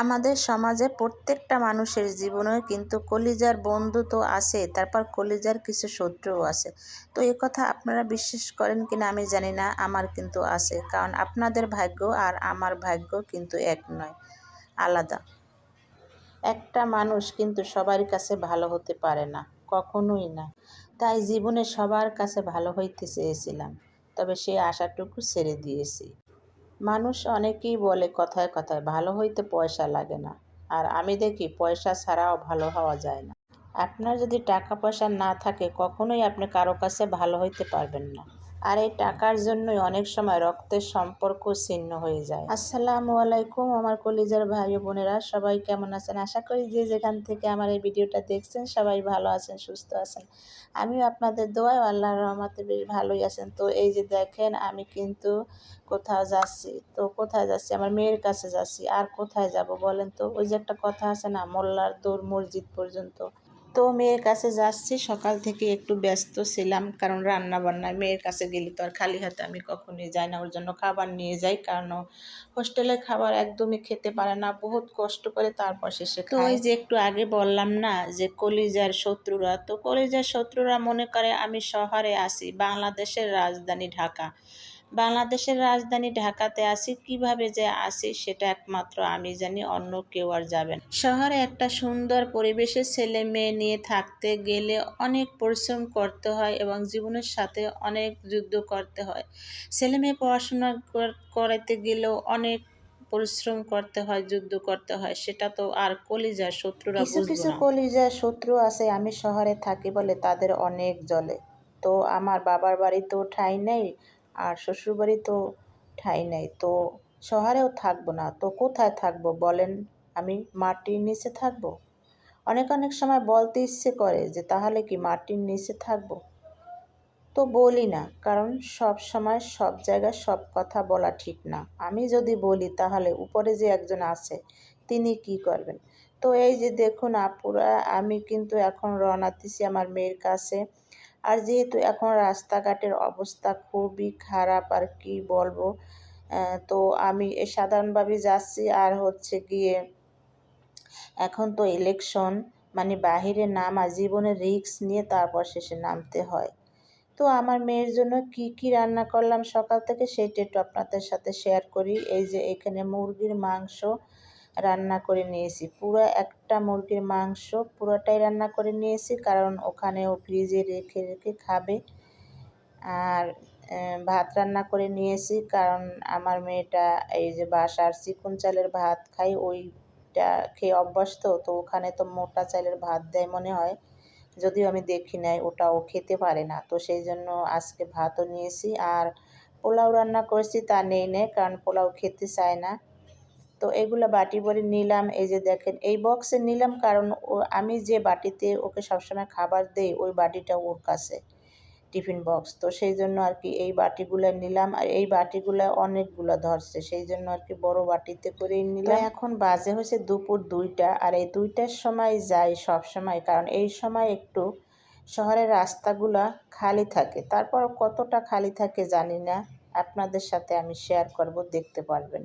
আমাদের সমাজে প্রত্যেকটা মানুষের জীবনে কিন্তু কলিজার বন্ধু তো আছে, তারপর কলিজার কিছু শত্রুও আছে। তো এ কথা আপনারা বিশ্বাস করেন কিনা আমি জানি না, আমার কিন্তু আছে, কারণ আপনাদের ভাগ্য আর আমার ভাগ্য কিন্তু এক নয়, আলাদা। একটা মানুষ কিন্তু সবার কাছে ভালো হতে পারে না, কখনোই না। তাই জীবনে সবার কাছে ভালো হইতে চেয়েছিলাম, তবে সেই আশাটুকু ছেড়ে দিয়েছি। মানুষ অনেকেই বলে কথায় কথায়, ভালো হইতে পয়সা লাগে না। আর আমি দেখি পয়সা ছাড়াও ভালো হওয়া যায় না। আপনার যদি টাকা পয়সা না থাকে, কখনোই আপনি কারও কাছে ভালো হইতে পারবেন না। আর এই টাকার জন্যই অনেক সময় রক্তের সম্পর্ক ছিন্ন হয়ে যায়। আসসালামু আলাইকুম আমার কলিজার ভাই বোনেরা, সবাই কেমন আছেন? আশা করি যে যেখান থেকে আমার এই ভিডিওটা দেখছেন, সবাই ভালো আছেন, সুস্থ আছেন। আমিও আপনাদের দোয়ায় আল্লাহর রহমতে বেশ ভালোই আছেন। তো এই যে দেখেন, আমি কিন্তু কোথাও যাচ্ছি, তো কোথায় যাচ্ছি? আমার মেয়ের কাছে যাচ্ছি, আর কোথায় যাব বলেন তো? ওই যে একটা কথা আছে না, মোল্লার দৌড় মসজিদ পর্যন্ত। তো মেয়ের কাছে যাচ্ছি সকাল থেকে একটু ব্যস্ত ছিলাম কারণ রান্না বান্নায় মেয়ের কাছে গেলে তো আর খালি হাতে আমি কখনোই যাই না ওর জন্য খাবার নিয়ে যাই কারণ হোস্টেলের খাবার একদমই খেতে পারে না বহুত কষ্ট করে তারপর শেষে তো ওই যে একটু আগে বললাম না যে কলিজার শত্রুরা তো কলিজার শত্রুরা মনে করে আমি শহরে আসি বাংলাদেশের রাজধানী ঢাকা। বাংলাদেশের রাজধানী ঢাকাতে আসি কীভাবে যে আসি সেটা একমাত্র আমি জানি অন্য কেউ আর যাবেন শহরে একটা সুন্দর পরিবেশে ছেলে মেয়ে নিয়ে থাকতে গেলে অনেক পরিশ্রম করতে হয় এবং জীবনের সাথে অনেক যুদ্ধ করতে হয়। ছেলে মেয়ে পড়াশোনা করাতে গেলেও অনেক পরিশ্রম করতে হয় যুদ্ধ করতে হয় সেটা তো আর কলিজার শত্রুরা কিছু কিছু কলিজার শত্রু আছে আমি শহরে থাকি বলে তাদের অনেক জলে তো আমার বাবার বাড়ি তো ঠাই নেই আর শ্বশুরবাড়ি তো ঠাঁই নেই। তো শহরেও থাকব না। তো কোথায় থাকব বলেন? আমি মাটির নিচে থাকব? অনেক অনেক সময় বলতে ইচ্ছে করে যে, তাহলে কি মাটির নিচে থাকব? তো বলি না, কারণ সব সময় সব জায়গায় সব কথা বলা ঠিক না। আমি যদি বলি, তাহলে উপরে যে একজন আছে, তিনি কি করবেন? তো এই যে দেখুন আপুরা, আমি কিন্তু এখন রওনা দিছি আমার মেয়ের কাছে। আর যেহেতু এখন রাস্তাঘাটের অবস্থা খুবই খারাপ, আর কি বলব? তো আমি সাধারণভাবে যাচ্ছি আর হচ্ছে গিয়ে এখন তো ইলেকশন মানে বাহিরে নামা জীবনে রিক্স নিয়ে তারপর শেষে নামতে হয়। তো আমার মেয়ের জন্য কি কি রান্না করলাম সকাল থেকে সেইটা একটু আপনাদের সাথে শেয়ার করি। এই যে এখানে মুরগির মাংস রান্না করে নিয়েছি। পুরো একটা মুরগির মাংস পুরোটাই রান্না করে নিয়েছি কারণ ওখানেও ফ্রিজে রেখে রেখে খাবে। আর ভাত রান্না করে নিয়েছি কারণ আমার মেয়েটা এই যে বাসার চিকন চালের ভাত খাই ওইটা খেয়ে অভ্যস্ত, তো ওখানে তো মোটা চালের ভাত দেয় মনে হয়। যদিও আমি দেখি নাই, ওটা ও খেতে পারে না। তো সেই জন্য আজকে ভাতও নিয়েছি আর পোলাও রান্না করেছি তা নেই নেই কারণ পোলাও খেতে চায় না। তো এগুলো বাটি ভরে নিলাম। এই যে দেখেন এই বক্সে নিলাম কারণ ও আমি যে বাটিতে ওকে সবসময় খাবার দেই ওই বাটিটা ওর কাছে টিফিন বক্স তো সেই জন্য আর কি এই বাটিগুলো নিলাম। আর এই বাটিগুলো অনেকগুলো ধরছে সেই জন্য আর কি বড় বাটিতে করেই নিলাম। এখন বাজে হয়েছে দুপুর দুইটা আর এই দুইটার সময় যাই সব সময় কারণ এই সময় একটু শহরের রাস্তাগুলা খালি থাকে। তারপর কতটা খালি থাকে জানি না। আপনাদের সাথে আমি শেয়ার করব দেখতে পারবেন।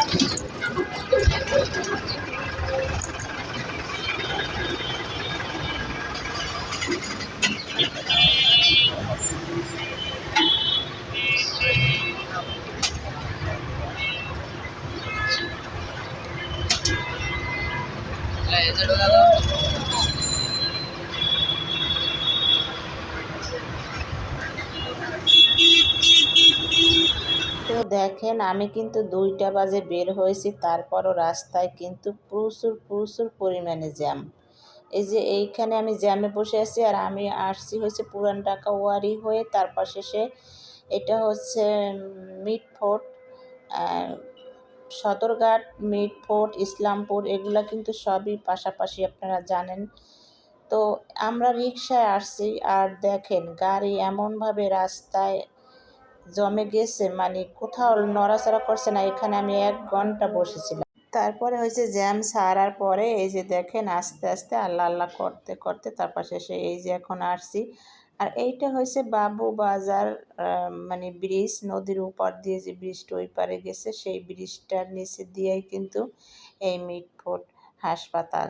তো দেখেন, আমি কিন্তু দুইটা বাজে বের হয়েছি, তারপরও রাস্তায় কিন্তু প্রচুর প্রচুর পরিমাণে জ্যাম। এই যে এইখানে আমি জ্যামে বসে আছি আর আমি আসছি হচ্ছে পুরান ঢাকা ওয়ারি হয়ে তারপর শেষে এটা হচ্ছে মিটফোর্ট সদরঘাট মিটফোর্ট ইসলামপুর, এগুলা কিন্তু সবই পাশাপাশি আপনারা জানেন। তো আমরা রিক্সায় আসছি আর দেখেন গাড়ি এমনভাবে রাস্তায় জমে গেছে মানে কোথাও নড়াচড়া করছে না, এখানে আমি এক ঘণ্টা বসেছিলাম। তারপরে হয়েছে জ্যাম সারার পরে এই যে দেখেন আস্তে আস্তে আল্লাহ আল্লাহ করতে করতে তারপর শেষে এই যে এখন আসছি। আর এইটা হয়েছে বাবু বাজার মানে ব্রিজ, নদীর উপর দিয়ে যে ব্রিজটা ওই পারে গেছে, সেই ব্রিজটার নিচে দিয়েই কিন্তু এই মিটফোর্ট হাসপাতাল।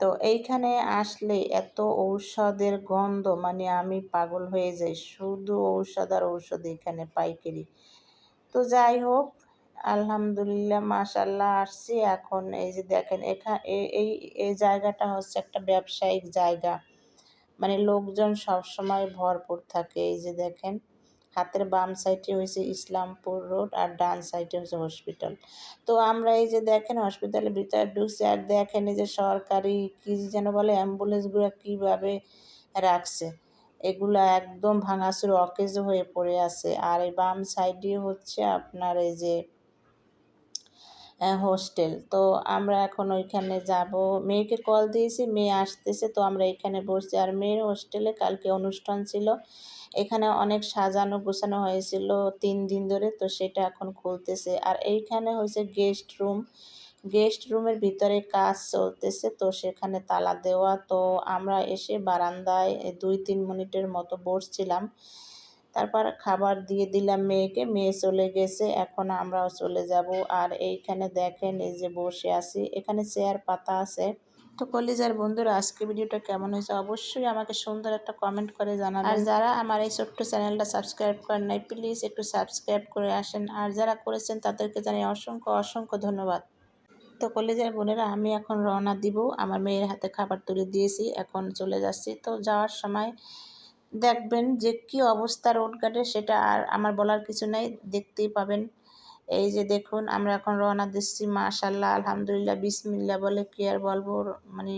তো এইখানে আসলে এত ঔষধের গন্ধ মানে আমি পাগল হয়ে যাই। শুধু ঔষধ আর ঔষধ এখানে পাইকারি। তো যাই হোক, আলহামদুলিল্লাহ মাশাল্লাহ আসছি। এখন এই যে দেখেন এখানে এই এই জায়গাটা হচ্ছে একটা ব্যবসায়িক জায়গা। মানে লোকজন সবসময় ভরপুর থাকে। এই যে দেখেন, হাতের বাম সাইডে হয়েছে ইসলামপুর রোড আর ডান সাইডে হচ্ছে হসপিটাল তো আমরা এই যে দেখেন হসপিটালের ভিতরে ঢুকছি আর দেখেন এই যে সরকারি কী যেন বলে অ্যাম্বুলেন্সগুলো কীভাবে রাখছে। এগুলো একদম ভাঙাচুর অকেজ হয়ে পড়ে আছে। আর এই বাম সাইডে হচ্ছে আপনার এই যে হোস্টেল তো আমরা এখন ওইখানে যাব। মেয়েকে কল দিয়েছি, মেয়ে আসতেছে, তো আমরা এখানে বসছি। আর মেয়ের হোস্টেলে কালকে অনুষ্ঠান ছিল। এখানে অনেক সাজানো গোছানো হয়েছিল তিন দিন ধরে, তো সেটা এখন খুলতেছে। আর এইখানে হয়েছে গেস্ট রুম গেস্ট রুমের ভিতরে কাজ চলতেছে, তো সেখানে তালা দেওয়া। তো আমরা এসে বারান্দায় দুই তিন মিনিটের মতো বসছিলাম। তারপর খাবার দিয়ে দিলাম মেয়েকে, মেয়ে চলে গেছে, এখন আমরাও চলে যাব। আর এইখানে দেখেন এই যে বসে আছি, এখানে চেয়ার পাতা আছে। তো কলিজার বন্ধুরা, আজকে ভিডিওটা কেমন হয়েছে অবশ্যই আমাকে সুন্দর একটা কমেন্ট করে জানাবেন। আর যারা আমার এই ছোট্ট চ্যানেলটা সাবস্ক্রাইব করেন নাই প্লিজ একটু সাবস্ক্রাইব করে আসেন। আর যারা করেছেন তাদেরকে জানাই অসংখ্য অসংখ্য ধন্যবাদ। তো কলেজের বোনেরা, আমি এখন রওনা দিব। আমার মেয়ের হাতে খাবার তুলে দিয়েছি, এখন চলে যাচ্ছি। তো যাওয়ার সময় দেখবেন যে কি অবস্থা রোড ঘাটে সেটা আর আমার বলার কিছু নাই, দেখতেই পাবেন। এই যে দেখুন, আমরা এখন রওনা দিচ্ছি মাশাল্লাহ আলহামদুলিল্লাহ বিসমিল্লা বলে কি আর বলব মানে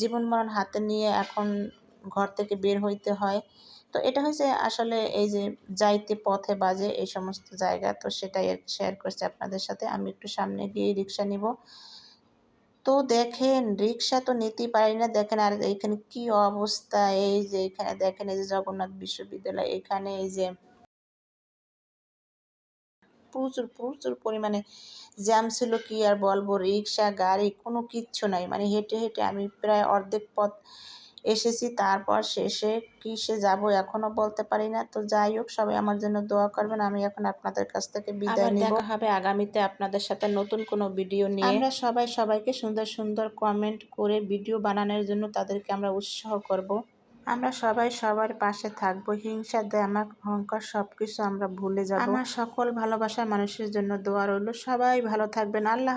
জীবন মরণ হাতে নিয়ে এখন ঘর থেকে বের হইতে হয়। তো এটা হয়েছে আসলে এই যে যাইতে পথে বাজে এই সমস্ত জায়গা, তো সেটাই শেয়ার করছি আপনাদের সাথে। আমি একটু সামনে গিয়ে রিক্সা নিব। তো দেখেন রিক্সা তো নিতে পারি না। দেখেন, আর এখানে কি অবস্থা? এই যে এখানে দেখেন, এই যে জগন্নাথ বিশ্ববিদ্যালয়, এখানে এই যে প্রচুর প্রচুর পরিমাণে জ্যাম ছিল, কি আর বলব? রিক্সা গাড়ি, কোনো কিচ্ছু নাই। মানে হেঁটে হেঁটে আমি প্রায় অর্ধেক পথ এসেছি তারপর শেষে কিসে যাব এখনও বলতে পারি না। তো যাই হোক সবাই আমার জন্য দোয়া করবেন আমি এখন আপনাদের কাছ থেকে বিদায় নিব। দেখা হবে আগামীতে আপনাদের সাথে নতুন কোনো ভিডিও নিয়ে। আমরা সবাই সবাইকে সুন্দর সুন্দর কমেন্ট করে ভিডিও বানানোর জন্য তাদেরকে আমরা উৎসাহ করব। আমরা সবাই সবার পাশে থাকব হিংসা দেমাক অহংকার সব কিছু আমরা ভুলে যাব। আমার সকল ভালোবাসার মানুষের জন্য দোয়া রইল। সবাই ভালো থাকবেন। আল্লাহ